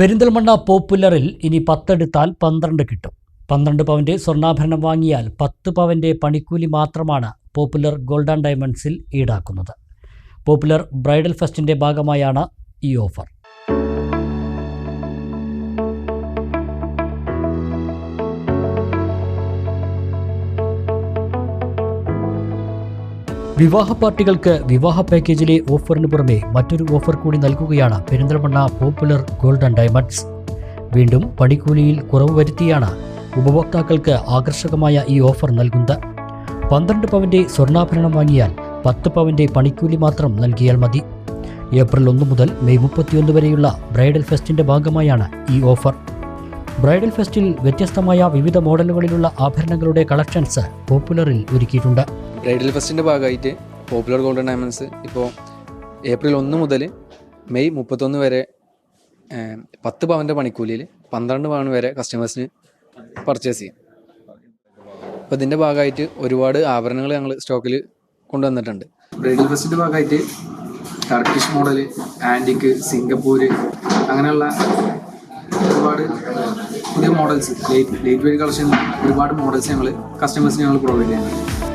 പെരിന്തൽമണ്ണ പോപ്പുലറിൽ ഇനി പത്തെടുത്താൽ പന്ത്രണ്ട് കിട്ടും. പന്ത്രണ്ട് പവന്റെ സ്വർണാഭരണം വാങ്ങിയാൽ പത്ത് പവന്റെ പണിക്കൂലി മാത്രമാണ് പോപ്പുലർ ഗോൾഡൻ ഡയമണ്ട്സിൽ ഈടാക്കുന്നത്. പോപ്പുലർ ബ്രൈഡൽ ഫെസ്റ്റിന്റെ ഭാഗമായാണ് ഈ ഓഫർ. വിവാഹ പാർട്ടികൾക്ക് വിവാഹ പാക്കേജിലെ ഓഫറിന് പുറമെ മറ്റൊരു ഓഫർ കൂടി നൽകുകയാണ് പെരിന്തൽമണ്ണ പോപ്പുലർ ഗോൾഡൻ ഡയമണ്ട്സ്. വീണ്ടും പണിക്കൂലിയിൽ കുറവ് വരുത്തിയാണ് ഉപഭോക്താക്കൾക്ക് ആകർഷകമായ ഈ ഓഫർ നൽകുന്നത്. പന്ത്രണ്ട് പവന്റെ സ്വർണാഭരണം വാങ്ങിയാൽ പത്ത് പവന്റെ പണിക്കൂലി മാത്രം നൽകിയാൽ മതി. ഏപ്രിൽ ഒന്ന് മുതൽ മെയ് മുപ്പത്തിയൊന്ന് വരെയുള്ള ബ്രൈഡൽ ഫെസ്റ്റിന്റെ ഭാഗമായാണ് ഈ ഓഫർ. ബ്രൈഡൽ ഫെസ്റ്റിൽ വ്യത്യസ്തമായ വിവിധ മോഡലുകളിലുള്ള ആഭരണങ്ങളുടെ കളക്ഷൻസ് പോപ്പുലറിൽ ഒരുക്കിയിട്ടുണ്ട്. ബ്രൈഡൽ ഫെസ്റ്റിന്റെ ഭാഗമായിട്ട് പോപ്പുലർ ഗോൾഡൻ ഡയമണ്ട്സ് ഇപ്പോൾ ഏപ്രിൽ ഒന്ന് മുതൽ മെയ് മുപ്പത്തൊന്ന് വരെ പത്ത് പവന്റെ പണിക്കൂലിയിൽ പന്ത്രണ്ട് പവൻ വരെ കസ്റ്റമേഴ്സിന് പർച്ചേസ് ചെയ്യും. അപ്പോൾ ഇതിന്റെ ഭാഗമായിട്ട് ഒരുപാട് ആഭരണങ്ങൾ ഞങ്ങൾ സ്റ്റോക്കിൽ കൊണ്ടുവന്നിട്ടുണ്ട്. ബ്രൈഡൽ ഫെസ്റ്റിന്റെ ഭാഗമായിട്ട് ടർക്കിഷ് മോഡൽ ആന്റിക്ക് സിംഗപ്പൂർ അങ്ങനെയുള്ള ഒരുപാട് പുതിയ models late late weight collection ഒരുപാട് മോഡൽസ് ഞങ്ങൾ കസ്റ്റമേഴ്സിന് ഞങ്ങൾ പ്രൊവൈഡ് ചെയ്യുന്നുണ്ട്.